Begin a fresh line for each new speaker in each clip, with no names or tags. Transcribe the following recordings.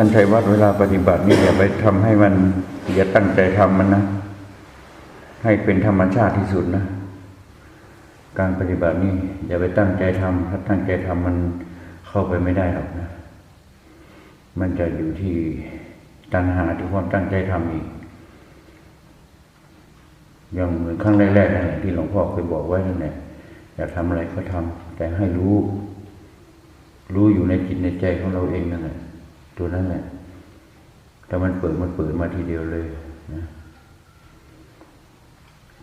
ท่านชัยวัดเวลาปฏิบัตินี่อย่าไปทำให้มันอย่าตั้งใจทำมันนะ ให้เป็นธรรมชาติที่สุดนะ การปฏิบัตินี่อย่าไปตั้งใจทำถ้าตั้งใจทำมันเข้าไปไม่ได้หรอกนะ มันจะอยู่ที่ตัณหาที่ความตั้งใจทำอีกอย่างเหมือนครั้งแรกๆนั่นแหละที่หลวงพ่อเคยบอกไว้นั่นแหละอยากทำอะไรก็ทำแต่ให้รู้ รู้อยู่ในจิตในใจของเราเองนั่นแหละ ตัวนั้นแหละแต่มันเปิดมันเปิดมาทีเดียวเลยนะ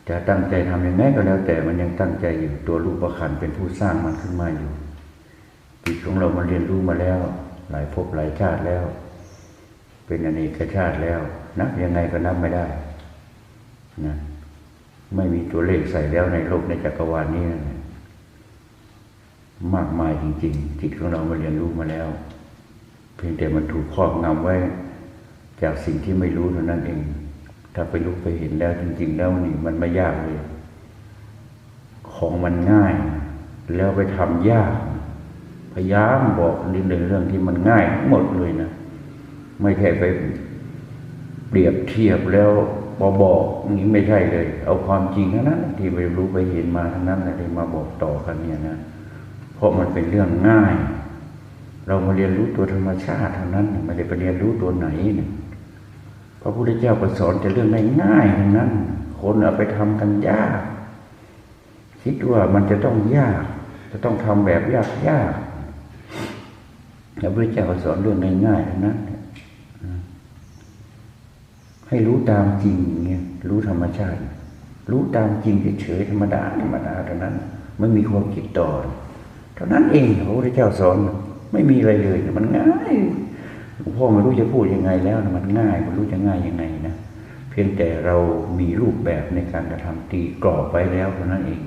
จะตั้งใจทำยังไงก็แล้ว แต่มันยังตั้งใจอยู่ตัวรูปประคันเป็นผู้สร้างมันขึ้นมาอยู่จิตของเรามันเรียนรู้มาแล้ว หลายภพหลายชาติแล้ว เป็นอเนกชาติแล้ว นับยังไงก็นับไม่ได้นะไม่มีตัวเลขใส่แล้วในโลกในจักรวาลนี้นะมากมายจริง ๆ จิตของเรามาเรียนรู้มาแล้ว เพียงแต่มันถูกครอบงำไว้ จากสิ่งที่ไม่รู้เท่านั้นเอง ถ้าไปรู้ไปเห็นแล้วจริง ๆ แล้วนี่มันไม่ยากเลย ของมันง่าย แล้วไปทำยาก พยายามบอกนิดหนึ่งเรื่องที่มันง่ายทั้งหมดเลยนะ ไม่ใช่ไปเปรียบเทียบแล้วบอบอกนี้ไม่ใช่เลย เอาความจริงทั้งนั้น ที่ไปรู้ไปเห็นมาทั้งนั้นแหละที่มาบอกต่อกันเนี่ยนะ เพราะมันเป็นเรื่องง่าย เรามาเรียนรู้ตัวธรรมชาติเท่านั้นไม่ได้ไปเรียนรู้ตัวไหนเนี่ยพระพุทธเจ้าก็สอนแต่เรื่องง่ายๆทั้งนั้น คนเอาไปทำกันยาก คิดว่ามันจะต้องยาก จะต้องทำแบบยากยากพระพุทธเจ้าก็สอนเรื่องง่ายๆทั้งนั้นให้รู้ตามจริงเงี้ยรู้ธรรมชาติ รู้ตามจริงเฉยๆธรรมดาธรรมดาเท่านั้นไม่มีความคิดต่อเท่านั้นเองพระพุทธเจ้าสอน ไม่มีอะไรเลยมันง่ายหลวงพ่อไม่รู้จะพูดยังไงแล้วนะมันง่ายไม่รู้จะง่ายยังไงนะเพียงแต่เรามีรูปแบบในการกระทำตีกรอบไว้แล้วเท่านั้นเอง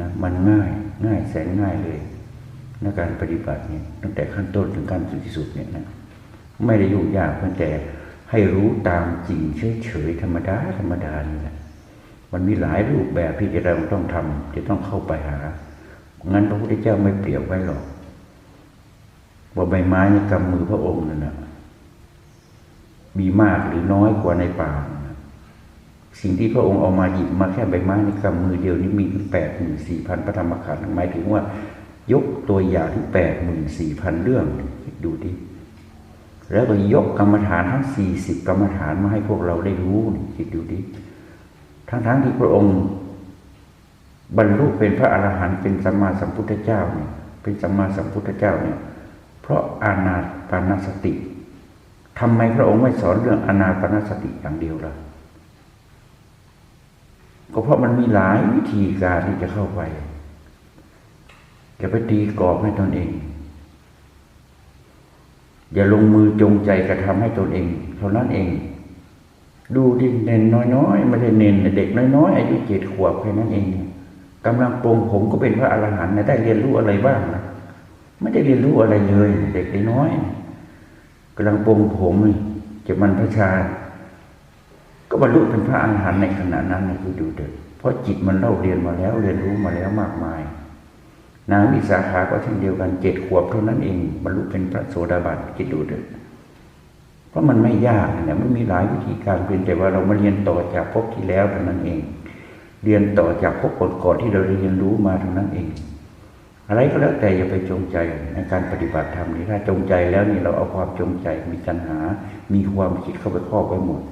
นะมันง่ายง่ายแสนง่ายเลยในการปฏิบัติเนี่ยตั้งแต่ขั้นต้นถึงขั้นที่สุดเนี่ยนะไม่ได้ยุ่งยากเพียงแต่ให้รู้ตามจริงเฉยๆธรรมดาธรรมดานี่แหละมันมีหลายรูปแบบที่จะเราต้องทำจะต้องเข้าไปหางั้นพระพุทธเจ้าไม่เปรียบไว้หรอก ว่าใบไม้ในกำมือพระองค์นั่นนะมีมากหรือน้อยกว่าในป่า สิ่งที่พระองค์เอามาหยิบมาแค่ใบไม้ในกำมือเดียวนี้มีถึงแปดหมื่นสี่พันพระธรรมขันธ์หมายถึงว่ายกตัวอย่างถึงแปดหมื่นสี่พันเรื่องดูดิแล้วก็ยกกรรมฐานทั้งสี่สิบกรรมฐานมาให้พวกเราได้รู้นี่คิดดูดิทั้งๆที่พระองค์ บรรลุเป็นพระอรหันต์เป็นสัมมาสัมพุทธเจ้าเนี่ยเป็นสัมมาสัมพุทธเจ้าเนี่ย ราะอานาปานสติทำไมพระองค์ไม่สอนเรื่องอานาปานสติอย่างเดียวล่ะก็เพราะมันมีหลายวิธีการที่จะเข้าไปจะไปตีกรอบให้ตนเอง อย่าลงมือจงใจกระทำให้ตนเอง เท่านั้นเอง ดูดิเนนน้อยๆไม่ใช่เนนเด็กน้อยๆอายุเจ็ดขวบแค่นั้นเองกำลังปรงผมก็เป็นพระอรหันต์นะได้เรียนรู้อะไรบ้างนะ ไม่ได้เรียนรู้อะไรเลย เด็กน้อยกำลังปรงผมจะมันพระชา ก็บรรลุเป็นพระอรหันต์ในขณะนั้นนะคือดูเด็กเพราะจิตมันเล่าเรียนมาแล้วเรียนรู้มาแล้วมากมาย นางวิสาขาก็เช่นเดียวกันเจ็ดขวบเท่านั้นเองบรรลุเป็นพระโสดาบันคิดดูเด็กเพราะมันไม่ยากนะมันมีหลายวิธีการเพียงแต่ว่าเรามาเรียนต่อจากพบที่แล้วเท่านั้นเอง เรียนต่อจากพบก่อนๆที่เราเรียนรู้มาเท่านั้นเอง อะไรก็แล้วแต่อย่าไปจงใจในการปฏิบัติธรรมนี่ถ้าจงใจแล้วนี่เราเอาความจงใจมีตัณหา มีความคิดเข้าไปครอบไว้หมด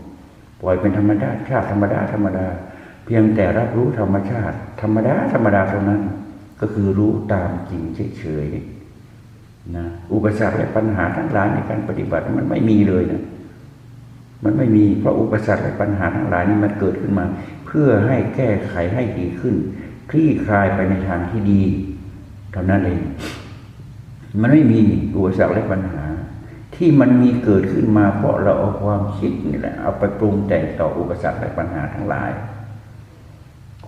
ปล่อยเป็นธรรมดาชาติธรรมดาธรรมดา เพียงแต่รับรู้ธรรมชาติ ธรรมดาธรรมดาเท่านั้น ก็คือรู้ตามจริงเฉยๆนะอุปสรรคและปัญหาทั้งหลายในการปฏิบัติมันไม่มีเลยนะมันไม่มีเพราะอุปสรรคและปัญหาทั้งหลายนี้มันเกิดขึ้นมา เพื่อให้แก้ไขให้ดีขึ้นคลี่คลายไปในทางที่ดี เท่านั้นเอง มันไม่มีอุปสรรคและปัญหา ที่มันมีเกิดขึ้นมา เพราะเราเอาความคิดนี่แหละเอาไปปรุงแต่งต่ออุปสรรคและปัญหาทั้งหลาย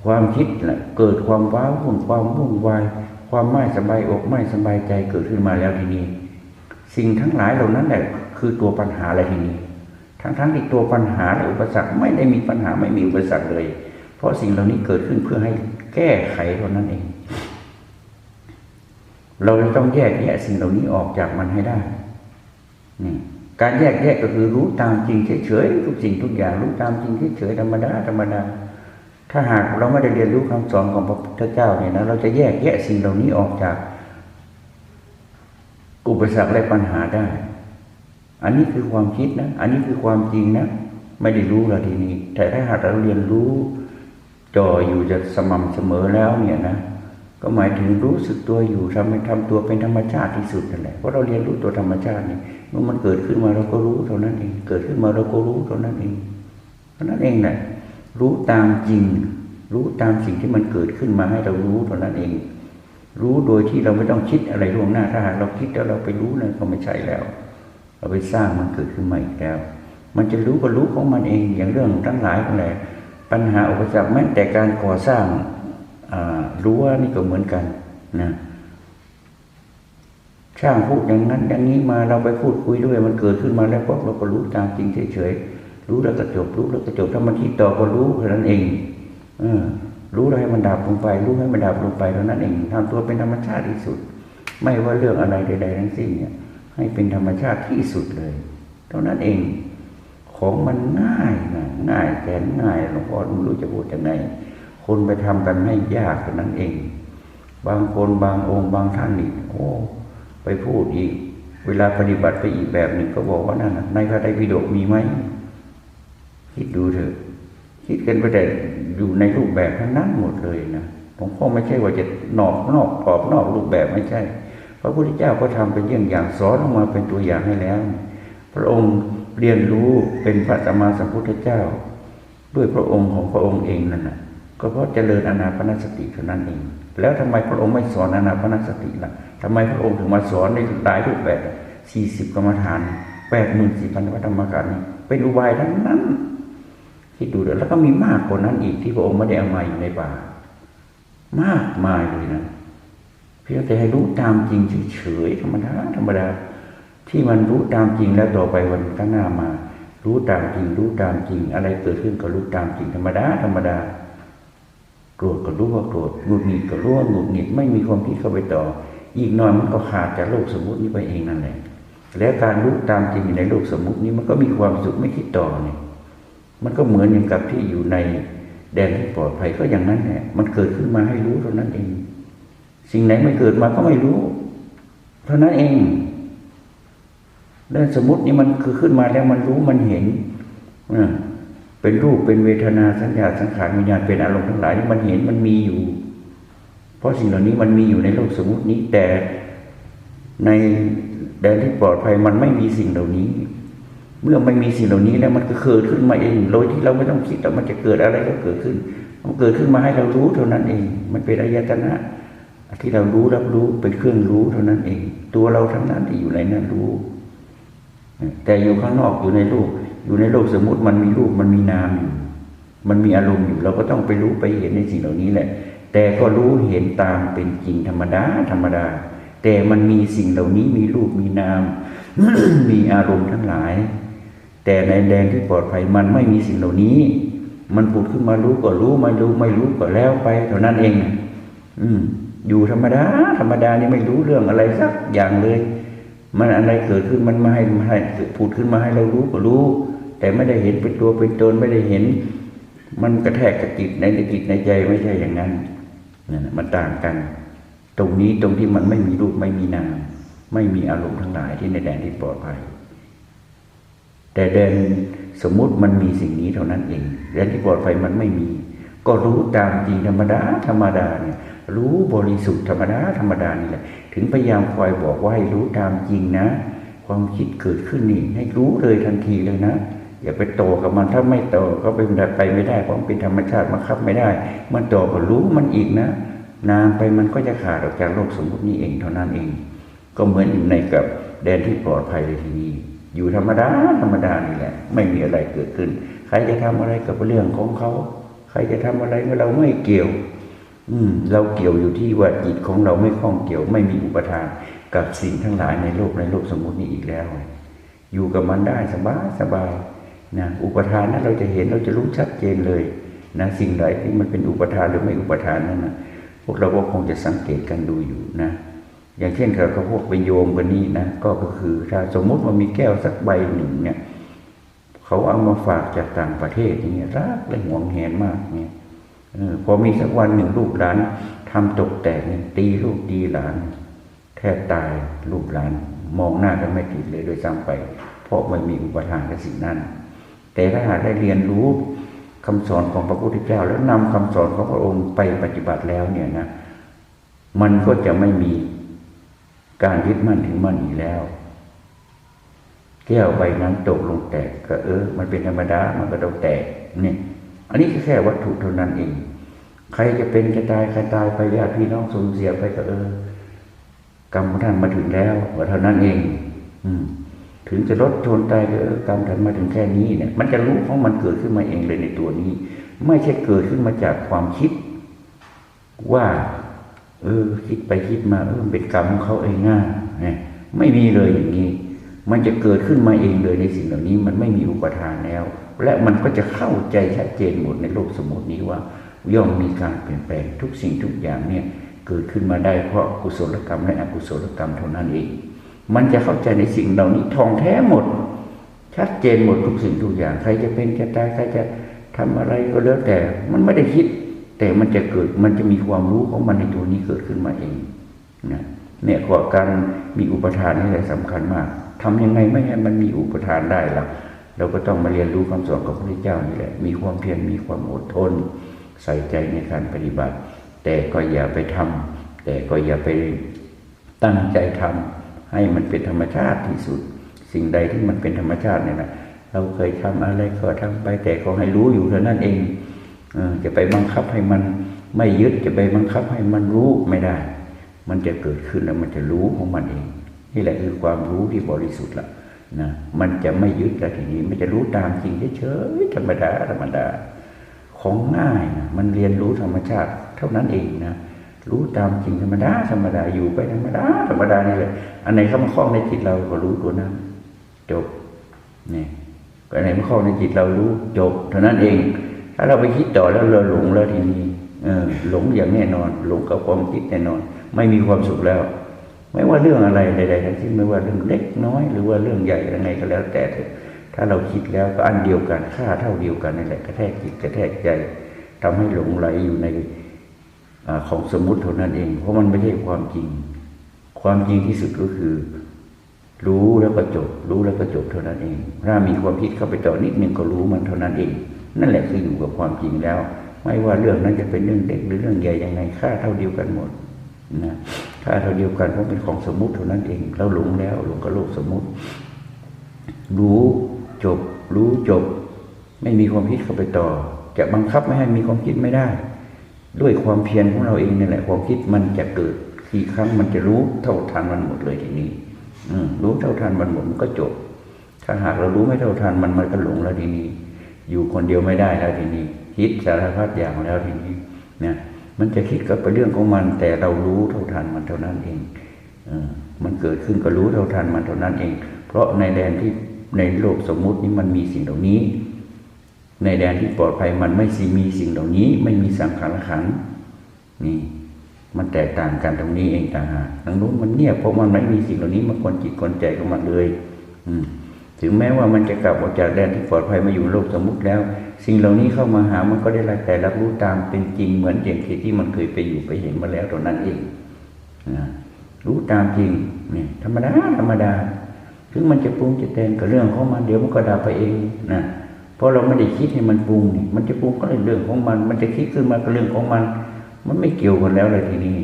ความคิดแหละเกิดความว้าวุ่นความวุ่นวายความไม่สบายอกไม่สบายใจเกิดขึ้นมาแล้วทีนี้ สิ่งทั้งหลายเหล่านั้นแหละคือตัวปัญหาอะไรทีนี้ ทั้งๆทที่ตัวปัญหาและอุปสรรคไม่ได้มีปัญหาไม่มีอุปสรรคเลย เพราะสิ่งเหล่านี้เกิดขึ้นเพื่อให้แก้ไขเท่านั้นเอง เราจะต้องแยกแยะสิ่งเหล่านี้ออกจากมันให้ได้นี่การแยกแยกก็คือรู้ตามจริงเฉยๆทุกสิ่งทุกอย่างรู้ตามจริงเฉยๆธรรมดาธรรมดา ถ้าหากเราไม่ได้เรียนรู้คำสอนของพระพุทธเจ้าเนี่ยนะเราจะแยกแยะสิ่งเหล่านี้ออกจาก อุปสรรคและปัญหาได้ อันนี้คือความคิดนะ อันนี้คือความจริงนะ ไม่ได้รู้ละทีนี้ แต่ถ้าหากเราเรียนรู้จ่ออยู่จะสม่ำเสมอแล้วเนี่ยนะ ก็หมายถึงรู้สึกตัวอยู่ทำให้ทำตัวเป็นธรรมชาติที่สุดนั่นแหละเพราะเราเรียนรู้ตัวธรรมชาตินี่เมื่อมันเกิดขึ้นมาเราก็รู้เท่านั้นเองเกิดขึ้นมาเราก็รู้เท่านั้นเองเท่านั้นเองแหละรู้ตามจริง รู้ตามสิ่งที่มันเกิดขึ้นมาให้เรารู้เท่านั้นเอง รู้โดยที่เราไม่ต้องคิดอะไรล่วงหน้าถ้าหากเราคิดแล้วเราไปรู้นั่นก็ไม่ใช่แล้ว เราไปสร้างมันเกิดขึ้นมาอีกแล้ว มันจะรู้ก็รู้ของมันเองอย่างเรื่องทั้งหลายทั้งหลายปัญหาอุปสรรคแม้แต่การก่อสร้าง รั้วนี่ก็เหมือนกันนะช่างพูดอย่างนั้น อย่างนี้มาเราไปพูดคุยด้วย มันเกิดขึ้นมาแล้วพวกเราก็รู้ตามจริงเฉยๆรู้แล้วก็จบรู้แล้วก็จบถ้ามันคิดต่อก็รู้เท่านั้นเองอรู้ให้มันดับลงไป รู้ให้มันดับลงไปเท่านั้นเองทำตัวเป็นธรรมชาติที่สุด ไม่ว่าเรื่องอะไรใด ๆ ทั้งสิ้นเนี่ย ให้เป็นธรรมชาติที่สุดเลย เท่านั้นเอง ของมันง่ายนะง่ายแสนง่ายหลวงพ่อไม่รู้จะพูดยังไง คนไปทำกันให้ยากเท่านั้นเอง บางคนบางองค์บางท่านนี่โอ้ไปพูดอีก เวลาปฏิบัติไปอีกแบบหนึ่งก็บอกว่านั่นในพระไตรปิฎกมีไหมคิดดูเถอะคิดกันไปแต่อยู่ในรูปแบบทั้งนั้นหมดเลยนะหลวงไม่ใช่ว่าจะนอกนอกกรอบนอกรูปแบบไม่ใช่ พระพุทธเจ้าก็ทำเป็นเยี่ยงอย่างสอนออกมาเป็นตัวอย่างให้แล้ว พระองค์เรียนรู้เป็นพระสัมมาสัมพุทธเจ้า ด้วยพระองค์ของพระองค์เองนั่นนะ ก็เพราะเจริญอนาปนสติเท่านั้นเอง แล้วทำไมพระองค์ไม่สอนอนาปนสติล่ะทำไมพระองค์ถึงมาสอนในหลายรูปแบบสี่สิบกรรมฐานแปดหมื่นสี่พันวัตธรรมการเป็นอุบายทั้งนั้นที่ดูเดี๋ยวแล้วก็มีมากกว่านั้นอีกที่พระองค์ไม่ได้เอามาอยู่ในป่า มากมายเลยนะเพียงแต่ให้รู้ตามจริงเฉยๆธรรมดาธรรมดา ที่มันรู้ตามจริงแล้วต่อไปวันข้างหน้ามา รู้ตามจริง รู้ตามจริง อะไรเกิดขึ้นก็รู้ตามจริงธรรมดาธรรมดา โกรธก็รู้ว่าโกรธหงุดหงิดก็รู้ว่าหงุดหงิดไม่มีความคิดเข้าไปต่อ อีกหน่อยมันก็ขาดจากโลกสมมุตินี้ไปเองนั่นแหละแล้วการรู้ตามจริงในโลกสมมุตินี้มันก็มีความสุขไม่คิดต่อเนี่ยมันก็เหมือนอย่างกับที่อยู่ในแดนที่ปลอดภัยก็อย่างนั้นแหละมันเกิดขึ้นมาให้รู้เท่านั้นเอง สิ่งไหนไม่เกิดมาก็ไม่รู้ เท่านั้นเองเรื่องสมมตินี่มันคือขึ้นมาแล้วมันรู้มันเห็น เป็นรูปเป็นเวทนาสัญญาสังขารวิญญาณเป็นอารมณ์ทั้งหลายนี่มันเห็นมันมีอยู่ เพราะสิ่งเหล่านี้มันมีอยู่ในโลกสมมตินี้ แต่ในแดนที่ปลอดภัยมันไม่มีสิ่งเหล่านี้ เมื่อไม่มีสิ่งเหล่านี้แล้วมันก็เกิดขึ้นมาเองโดยที่เราไม่ต้องคิดว่ามันจะเกิดอะไรก็เกิดขึ้น มันเกิดขึ้นมาให้เรารู้เท่านั้นเอง มันเป็นอายตนะที่เรารู้รับรู้เป็นเครื่องรู้เท่านั้นเอง ตัวเราทั้งนั้นที่อยู่ในนั้นรู้ แต่อยู่ข้างนอกอยู่ในโลก อยู่ในโลกสมมติมันมีรูปมันมีนามอยู่ มันมีอารมณ์อยู่ เราก็ต้องไปรู้ไปเห็นในสิ่งเหล่านี้แหละ แต่ก็รู้เห็นตามเป็นจริงธรรมดาธรรมดา แต่มันมีสิ่งเหล่านี้มีรูปมีนาม มีอารมณ์ทั้งหลาย แต่ในแดนที่ปลอดภัยมันไม่มีสิ่งเหล่านี้ มันผุดขึ้นมารู้ก็รู้ไม่รู้ไม่รู้ก็แล้วไปเท่านั้นเอง อืมอยู่ธรรมดา ธรรมดานี่ไม่รู้เรื่องอะไรสักอย่างเลย มันอะไรเกิดขึ้นมันมาให้มาให้ผุดขึ้นมาให้เรารู้ก็รู้ แต่ไม่ได้เห็นเป็นตัวเป็นตนไม่ได้เห็น มันกระแทกกระติดในจิตในใจไม่ใช่อย่างนั้นนั่นมันต่างกัน ตรงนี้ตรงที่มันไม่มีรูปไม่มีนามไม่มีอารมณ์ทั้งหลายที่ในแดนที่ปลอดภัย แต่แดนสมมุติมันมีสิ่งนี้เท่านั้นเองแดนที่ปลอดภัยมันไม่มี ก็รู้ตามจริงธรรมดาธรรมดาเนี่ยรู้บริสุทธิ์ธรรมดาธรรมดานี่แหละถึงพยายามคอยบอกว่าให้รู้ตามจริงนะ ความคิดเกิดขึ้นนี่ให้รู้เลยทันทีเลยนะ อย่าไปโตกับมันถ้าไม่โตก็เป็นไปไม่ได้เพราะมันเป็นธรรมชาติมาคับไม่ได้ มันโตก็รู้มันอีกนะ นานไปมันก็จะขาดออกจากโลกสมมตินี้เองเท่านั้นเอง ก็เหมือนอยู่ในกับแดนที่ปลอดภัยเลยทีนี้อยู่ธรรมดาธรรมดานี่แหละ ไม่มีอะไรเกิดขึ้น ใครจะทำอะไรกับเรื่องของเขา ใครจะทำอะไรเราไม่เกี่ยว อืม เราเกี่ยวอยู่ที่ว่าจิตของเราไม่คล้องเกี่ยว ไม่มีอุปทานกับสิ่งทั้งหลายในโลกในโลกสมมตินี้อีกแล้ว อยู่กับมันได้สบายสบาย นะอุปทานนั้นเราจะเห็นเราจะรู้ชัดเจนเลยนะสิ่งใดที่มันเป็นอุปทานหรือไม่อุปทานนั่นนะพวกเราก็คงจะสังเกตกันดูอยู่นะอย่างเช่นกับเขาพวกไปโยมกันนี่นะก็ก็คือถ้าสมมุติว่ามีแก้วสักใบหนึ่งเนี่ยเขาเอามาฝากจากต่างประเทศอย่างเงี้ยรักและหวงแหนมากเนี่ยออพอมีสักวันหนึ่งลูกหลานทำตกแตกเนี่ยตีลูกตีหลาน แทบตายลูกหลาน มองหน้ากันไม่ติดเลยโดยซ้ำไป เพราะไม่มีอุปทานกับสิ่งนั้น แต่ถ้าหากได้เรียนรู้คำสอนของพระพุทธเจ้า แล้วนำคำสอนของพระองค์ไปปฏิบัติแล้วเนี่ยนะ มันก็จะไม่มีการยึดมั่นถึงมั่นอีกแล้วแก้วใบนั้นตกลงแตกก็เออ มันเป็นธรรมดา มันก็ต้องแตกนี่อันนี้แค่วัตถุเท่านั้นเอง ใครจะเป็นจะตายใครตายไปญาติพี่น้องสูญเสียไปก็เออ กรรมท่านมาถึงแล้วว่าเท่านั้นเอง อืม ถึงจะรถชนตายก็เออกรรมท่านมาถึงแค่นี้เนี่ย มันจะรู้ของมันเกิดขึ้นมาเองเลยในตัวนี้ ไม่ใช่เกิดขึ้นมาจากความคิด ว่า เออ คิดไปคิดมาเออเป็นกรรมของเขาเองง่าเนี่ยไม่มีเลยอย่างนี้ มันจะเกิดขึ้นมาเองเลยในสิ่งเหล่านี้ มันไม่มีอุปทานแล้ว และมันก็จะเข้าใจชัดเจนหมดในโลกสมมตินี้ว่า ย่อมมีการเปลี่ยนแปลงทุกสิ่งทุกอย่างเนี่ย เกิดขึ้นมาได้เพราะกุศลกรรมและอกุศลกรรมเท่านั้นเอง มันจะเข้าใจในสิ่งเหล่านี้ทองแท้หมด ชัดเจนหมดทุกสิ่งทุกอย่าง ใครจะเป็นจะตายใครจะทำอะไรก็แล้วแต่ มันไม่ได้คิด แต่มันจะเกิดมันจะมีความรู้ของมันในตัวนี้เกิดขึ้นมาเองนะเนี่ยก็การมีอุปทานนี่แหละสำคัญมากทำยังไงไม่ให้มันมีอุปทานได้ล่ะเราก็ต้องมาเรียนรู้คำสอนของพระพุทธเจ้านี่แหละ มีความเพียรมีความอดทน ใส่ใจในการปฏิบัติ แต่ก็อย่าไปทำแต่ก็อย่าไปตั้งใจทำ ให้มันเป็นธรรมชาติที่สุด สิ่งใดที่มันเป็นธรรมชาติเนี่ยนะเราเคยทำอะไรก็ทำไปแต่ก็ให้รู้อยู่เท่านั้นเองอจะไปบังคับให้มันไม่ยึดจะไปบังคับให้มันรู้ไม่ได้ มันจะเกิดขึ้นแล้วมันจะรู้ของมันเอง นี่แหละคือความรู้ที่บริสุทธิ์ละนะมันจะไม่ยึดแล้วทีนี้มันจะรู้ตามจริงเฉยธรรมดาธรรมดา ของง่ายนะมันเรียนรู้ธรรมชาติเท่านั้นเองนะ รู้ตามจริงธรรมดาธรรมดาอยู่ไปธรรมดาธรรมดานี่แหละอันไหนเข้ามาคล้องในจิตเราก็รู้ตัวนั้นจบนี่ก็อันไหนมาคล้องในจิตเรารู้จบเท่านั้นเอง ถ้าเราไปคิดต่อแล้วเราหลงแล้วทีนี้เออหลงอย่างแน่นอน หลงกับความคิดแน่นอน ไม่มีความสุขแล้ว ไม่ว่าเรื่องอะไรใดๆทั้งสิ้นไม่ว่าเรื่องเล็กน้อย หรือว่าเรื่องใหญ่ยังไงก็แล้วแต่เถอะถ้าเราคิดแล้วก็อันเดียวกันค่าเท่าเดียวกันนี่แหละกระแทกจิตกระแทกใจทำให้หลงไหลอยู่ใน ของสมมุติเท่านั้นเอง เพราะมันไม่ใช่ความจริง ความจริงที่สุดก็คือ รู้แล้วก็จบ รู้แล้วก็จบเท่านั้นเองถ้ามีความคิดเข้าไปต่อนิดนึงก็รู้มันเท่านั้นเอง นั่นแหละคืออยู่กับความจริงแล้ว ไม่ว่าเรื่องนั้นจะเป็นเรื่องเด็กหรือเรื่องใหญ่ยังไงค่าเท่าเดียวกันหมดนะค่าเท่าเดียวกันเพราะเป็นของสมมุติเท่านั้นเองเราหลงแล้วหลงกับโลกสมมุติ รู้จบ รู้จบ ไม่มีความคิดเข้าไปต่อ จะบังคับไม่ให้มีความคิดไม่ได้ ด้วยความเพียรของเราเองนี่แหละความคิดมันจะเกิดกี่ครั้งมันจะรู้เท่าทันมันหมดเลยทีนี้ อืรู้เท่าทันมันหมดมันก็จบ ถ้าหากเรารู้ไม่เท่าทันมันมันก็หลงแล้วทีนี้ อยู่คนเดียวไม่ได้แล้วทีนี้ คิดสารพัดอย่างแล้วทีนี้เนี่ยมันจะคิดก็เป็นเรื่องของมัน แต่เรารู้เท่าทันมันเท่านั้นเองอมันเกิดขึ้นก็รู้เท่าทันมันเท่านั้นเอง เพราะในแดนที่ในโลกสมมุตินี้มันมีสิ่งเหล่านี้ ในแดนที่ปลอดภัยมันไม่สิมีสิ่งเหล่านี้ ไม่มีสังขารขันนี่มันแตกต่างกันตรงนี้เองต่างหากทางนู้นมันเงียบเพราะมันไม่มีสิ่งเหล่านี้มากวนจิตกวนใจของมันเลย อืถึงแม้ว่ามันจะกลับออกจากแดนที่ปลอดภัยมาอยู่โลกสมมุติแล้ว สิ่งเหล่านี้เข้ามาหามันก็ได้รับแต่รับรู้ตามเป็นจริงเหมือนอย่างที่มันเคยไปอยู่ไปเห็นมาแล้วตอนนั้นเองนะรู้ตามจริงเนี่ยธรรมดาธรรมดา ถึงมันจะปรุงจะแต่งกับเรื่องของมันเดี๋ยวมันก็ดับไปเองนะ เพราะเราไม่ได้คิดให้มันปรุงนี่มันจะปรุงก็เรื่องของมัน มันจะคิดขึ้นมาก็เรื่องของมัน มันไม่เกี่ยวกันแล้วเลยทีนี้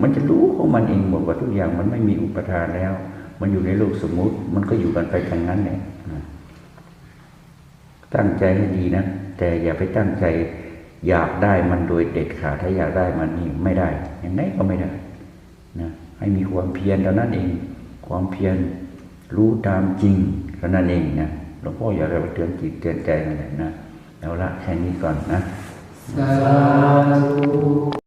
มันจะรู้ของมันเองหมดว่าทุกอย่างมันไม่มีอุปทานแล้ว มันอยู่ในโลกสมมุติ มันก็อยู่กันไปทางนั้นแหละนะตั้งใจให้ดีนะแต่อย่าไปตั้งใจอยากได้มันโดยเด็ดขาดถ้าอยากได้มันนี่ไม่ได้อย่างไหนก็ไม่ได้นะให้มีความเพียรเท่านั้นเอง ความเพียรรู้ตามจริงเท่านั้นเองนะ หลวงพ่ออยากจะเตือนจิตเตือนใจนั่นแหละนะเอาละแค่นี้ก่อนนะ
สาธุ